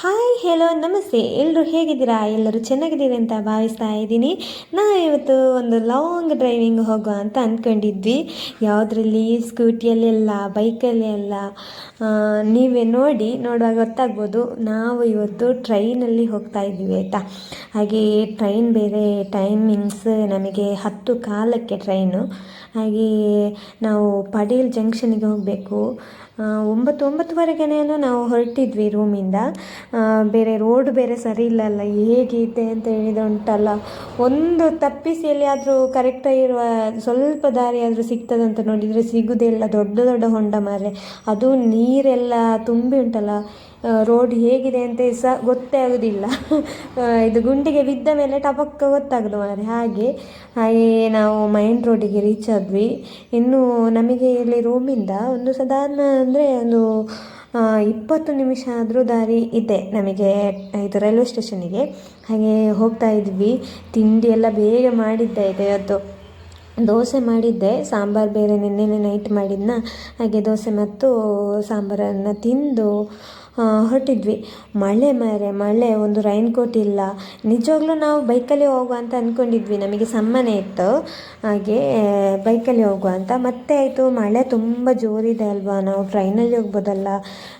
Hi, hello, ನಮಸ್ತೆ. ಎಲ್ಲರೂ ಹೇಗಿದ್ದೀರಾ? ಎಲ್ಲರೂ ಚೆನ್ನಾಗಿದ್ದೀರಿ ಅಂತ ಭಾವಿಸ್ತಾ ಇದ್ದೀನಿ. ನಾವು ಇವತ್ತು ಒಂದು ಲಾಂಗ್ ಡ್ರೈವಿಂಗ್ ಹೋಗುವ ಅಂತ ಅಂದ್ಕೊಂಡಿದ್ವಿ ಯಾವುದ್ರಲ್ಲಿ? ಸ್ಕೂಟಿಯಲ್ಲೆಲ್ಲ, ಬೈಕಲ್ಲೆಲ್ಲ? ನೀವೇ ನೋಡಿ, ನೋಡುವಾಗ ಗೊತ್ತಾಗ್ಬೋದು. ನಾವು ಇವತ್ತು ಟ್ರೈನಲ್ಲಿ ಹೋಗ್ತಾ ಇದ್ದೀವಿ, ಆಯಿತಾ? ಹಾಗೆ ಟ್ರೈನ್ ಬೇರೆ, ಟೈಮಿಂಗ್ಸ್ ನಮಗೆ ಹತ್ತು ಕಾಲಕ್ಕೆ ಟ್ರೈನು. ಹಾಗೆ ನಾವು ಪಡೇಲ್ ಜಂಕ್ಷನ್ನಿಗೆ ಹೋಗಬೇಕು. ಒಂಬತ್ತು, ಒಂಬತ್ತುವರೆಗೇನೋ ನಾವು ಹೊರಟಿದ್ವಿ ರೂಮಿಂದ. ಬೇರೆ ರೋಡ್ ಬೇರೆ ಸರಿ ಇಲ್ಲಲ್ಲ ಹೇಗಿದೆ ಅಂತ ಹೇಳಿದರೆ ಉಂಟಲ್ಲ. ಒಂದು ತಪ್ಪಿಸಿ ಎಲ್ಲಿಯಾದರೂ ಕರೆಕ್ಟಾಗಿರುವ ಸ್ವಲ್ಪ ದಾರಿ ಆದರೂ ಸಿಗ್ತದಂತ ನೋಡಿದರೆ ಸಿಗೋದೇ ಇಲ್ಲ. ದೊಡ್ಡ ದೊಡ್ಡ ಹೊಂಡ ಮಾರೆ ಅದು ನೀರೆಲ್ಲ ತುಂಬಿ ಉಂಟಲ್ಲ. ರೋಡ್ ಹೇಗಿದೆ ಅಂತ ಸಹ ಗೊತ್ತೇ ಆಗೋದಿಲ್ಲ. ಇದು ಗುಂಡಿಗೆ ಬಿದ್ದ ಮೇಲೆ ಟಪಕ್ಕ ಗೊತ್ತಾಗೋದು ಮಾರೆ ಹಾಗೆ ಹಾಗೆ ನಾವು ಮೈನ್ ರೋಡಿಗೆ ರೀಚ್ ಆದ್ವಿ. ಇನ್ನು ನಮಗೆ ಇಲ್ಲಿ ರೂಮಿಂದ ಒಂದು ಸಾಧಾರಣ ಅಂದರೆ ಒಂದು ಇಪ್ಪತ್ತು ನಿಮಿಷ ಆದರೂ ದಾರಿ ಇದೆ ನಮಗೆ, ಇದು ರೈಲ್ವೆ ಸ್ಟೇಷನಿಗೆ ಹಾಗೆ ಹೋಗ್ತಾ ಇದ್ವಿ. ತಿಂಡಿ ಎಲ್ಲ ಬೇಗ ಮಾಡಿದ್ದೆ ಇದೆ. ಅದು ದೋಸೆ ಮಾಡಿದ್ದೆ, ಸಾಂಬಾರು ಬೇರೆ ನಿನ್ನೆನೆ ನೈಟ್ ಮಾಡಿದ್ನ. ಹಾಗೆ ದೋಸೆ ಮತ್ತು ಸಾಂಬಾರನ್ನು ತಿಂದು ಹೊರಟಿದ್ವಿ. ಮಳೆ ಮರೆ, ಮಳೆ, ಒಂದು ರೈನ್ ಕೋಟ್ ಇಲ್ಲ. ನಿಜವಾಗ್ಲೂ ನಾವು ಬೈಕಲ್ಲಿ ಹೋಗುವ ಅಂತ ಅಂದ್ಕೊಂಡಿದ್ವಿ ನಮಗೆ ಸಮ್ಮನೆ ಇತ್ತು. ಹಾಗೆ ಬೈಕಲ್ಲಿ ಹೋಗುವ ಅಂತ. ಮತ್ತೆ ಆಯಿತು, ಮಳೆ ತುಂಬ ಜೋರಿದೆ ಅಲ್ವಾ? ನಾವು ಟ್ರೈನಲ್ಲಿ ಹೋಗ್ಬೋದಲ್ಲ?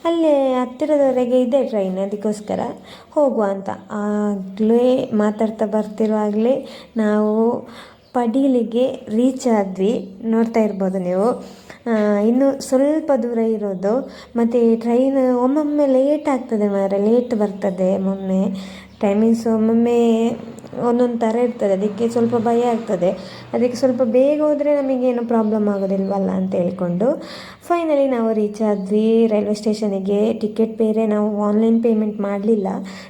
ಅಲ್ಲೇ ಹತ್ತಿರದವರೆಗೆ ಇದೆ ಟ್ರೈನ್ ಅದಕ್ಕೋಸ್ಕರ ಹೋಗುವ ಅಂತ. ಆಗಲೇ ಮಾತಾಡ್ತಾ ಬರ್ತಿರುವಾಗಲೇ ನಾವು ಪಡೀಲಿಗೆ ರೀಚ್ ಆದ್ವಿ. ನೋಡ್ತಾ ಇರ್ಬೋದು ನೀವು. ಇನ್ನು ಸ್ವಲ್ಪ ದೂರ ಇರೋದು, ಮತ್ತು ಟ್ರೈನ್ ಒಮ್ಮೊಮ್ಮೆ ಲೇಟ್ ಆಗ್ತದೆ ಮಾರೆ ಲೇಟ್ ಬರ್ತದೆ ಒಮ್ಮೊಮ್ಮೆ ಟೈಮಿಂಗ್ಸ್ ಒಮ್ಮೊಮ್ಮೆ ಒಂದೊಂದು ಥರ ಇರ್ತದೆ. ಅದಕ್ಕೆ ಸ್ವಲ್ಪ ಭಯ ಆಗ್ತದೆ. ಅದಕ್ಕೆ ಸ್ವಲ್ಪ ಬೇಗ ಹೋದರೆ ನಮಗೇನು ಪ್ರಾಬ್ಲಮ್ ಆಗೋದಿಲ್ವಲ್ಲ ಅಂತ ಹೇಳಿಕೊಂಡು ಫೈನಲಿ ನಾವು ರೀಚ್ ಆದ್ವಿ ರೈಲ್ವೆ ಸ್ಟೇಷನಿಗೆ ಟಿಕೆಟ್ ಬೇರೆ ನಾವು ಆನ್ಲೈನ್ ಪೇಮೆಂಟ್ ಮಾಡಲಿಲ್ಲ.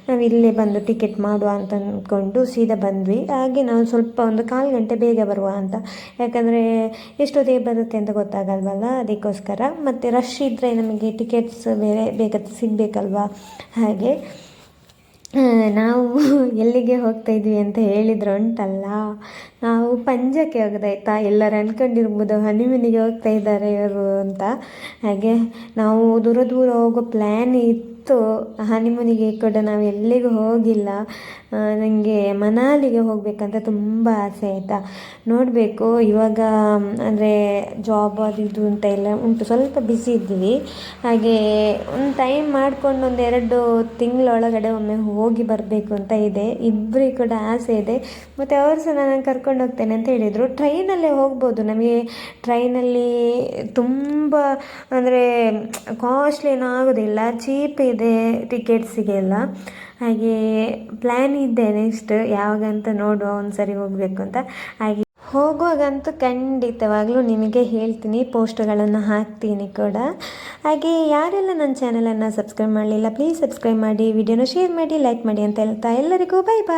ನಾವು ಇಲ್ಲೇ ಬಂದು ಟಿಕೆಟ್ ಮಾಡುವ ಅಂತ ಅಂದ್ಕೊಂಡು ಸೀದಾ ಬಂದ್ವಿ. ಹಾಗೆ ನಾವು ಸ್ವಲ್ಪ ಒಂದು ಕಾಲು ಗಂಟೆ ಬೇಗ ಬರುವ ಅಂತ. ಯಾಕಂದರೆ ಎಷ್ಟೊತ್ತಿಗೆ ಬರುತ್ತೆ ಅಂತ ಗೊತ್ತಾಗಲ್ವಲ್ಲ? ಅದಕ್ಕೋಸ್ಕರ ಮತ್ತು ರಶ್ ಇದ್ದರೆ ನಮಗೆ ಟಿಕೆಟ್ಸ್ ಬೇರೆ, ಬೇಗ ಸಿಗಬೇಕಲ್ವಾ? ಹಾಗೆ ನಾವು ಎಲ್ಲಿಗೆ ಹೋಗ್ತಾ ಇದ್ವಿ ಅಂತ ಹೇಳಿದ್ರು ಉಂಟಲ್ಲ. ನಾವು ಪಂಜಕ್ಕೆ ಹೋಗೋದಾಯ್ತಾ? ಎಲ್ಲರೂ ಅಂದ್ಕೊಂಡಿರ್ಬೋದು ಹನಿಮೂನಿಗೆ ಹೋಗ್ತಾ ಇದ್ದಾರೆ ಇವರು ಅಂತ. ಹಾಗೆ ನಾವು ದೂರ ದೂರ ಹೋಗೋ ಪ್ಲ್ಯಾನ್ ಇತ್ತು. ಹನಿಮೂನಿಗೆ ಕೂಡ ನಾವು ಎಲ್ಲಿಗೂ ಹೋಗಿಲ್ಲ. ನನಗೆ ಮನಾಲಿಗೆ ಹೋಗಬೇಕಂತ ತುಂಬ ಆಸೆ ಆಯಿತಾ. ನೋಡಬೇಕು, ಇವಾಗ ಅಂದರೆ ಜಾಬ್ ಅದು ಇದು ಅಂತ ಎಲ್ಲ ಉಂಟು. ಸ್ವಲ್ಪ ಬಿಸಿ ಇದ್ದೀವಿ. ಹಾಗೆ ಒಂದು ಟೈಮ್ ಮಾಡಿಕೊಂಡು ಒಂದು ಎರಡು ತಿಂಗಳೊಳಗಡೆ ಒಮ್ಮೆ ಹೋಗಿ ಬರಬೇಕು ಅಂತ ಇದೆ. ಇಬ್ಬರಿಗೆ ಕೂಡ ಆಸೆ ಇದೆ. ಮತ್ತು ಅವರು ಸಹ ನಾನು ಕರ್ಕೊಂಡು ಹೋಗ್ತೇನೆ ಅಂತ ಹೇಳಿದರು. ಟ್ರೈನಲ್ಲೇ ಹೋಗ್ಬೋದು. ನಮಗೆ ಟ್ರೈನಲ್ಲಿ ತುಂಬ, ಅಂದರೆ ಕಾಸ್ಟ್ಲಿ ಏನೂ ಆಗೋದಿಲ್ಲ. ಚೀಪ್ ಇದೆ ಟಿಕೆಟ್ಸಿಗೆಲ್ಲ ಹಾಗೆ ಪ್ಲ್ಯಾನ್ ಇದೆ ನೆಕ್ಸ್ಟ್ ಯಾವಾಗಂತ ನೋಡುವ ಒಂದು ಸರಿ ಹೋಗಬೇಕು ಅಂತ. ಹಾಗೆ ಹೋಗುವಾಗಂತೂ ಖಂಡಿತವಾಗ್ಲೂ ನಿಮಗೆ ಹೇಳ್ತೀನಿ, ಪೋಸ್ಟ್ಗಳನ್ನು ಹಾಕ್ತೀನಿ ಕೂಡ. ಹಾಗೆ ಯಾರೆಲ್ಲ ನನ್ನ ಚಾನಲನ್ನು ಸಬ್ಸ್ಕ್ರೈಬ್ ಮಾಡಲಿಲ್ಲ ಪ್ಲೀಸ್ ಸಬ್ಸ್ಕ್ರೈಬ್ ಮಾಡಿ, ವಿಡಿಯೋನ ಶೇರ್ ಮಾಡಿ ಲೈಕ್ ಮಾಡಿ ಅಂತ ಹೇಳ್ತಾ ಎಲ್ಲರಿಗೂ ಬೈ ಬಾಯ್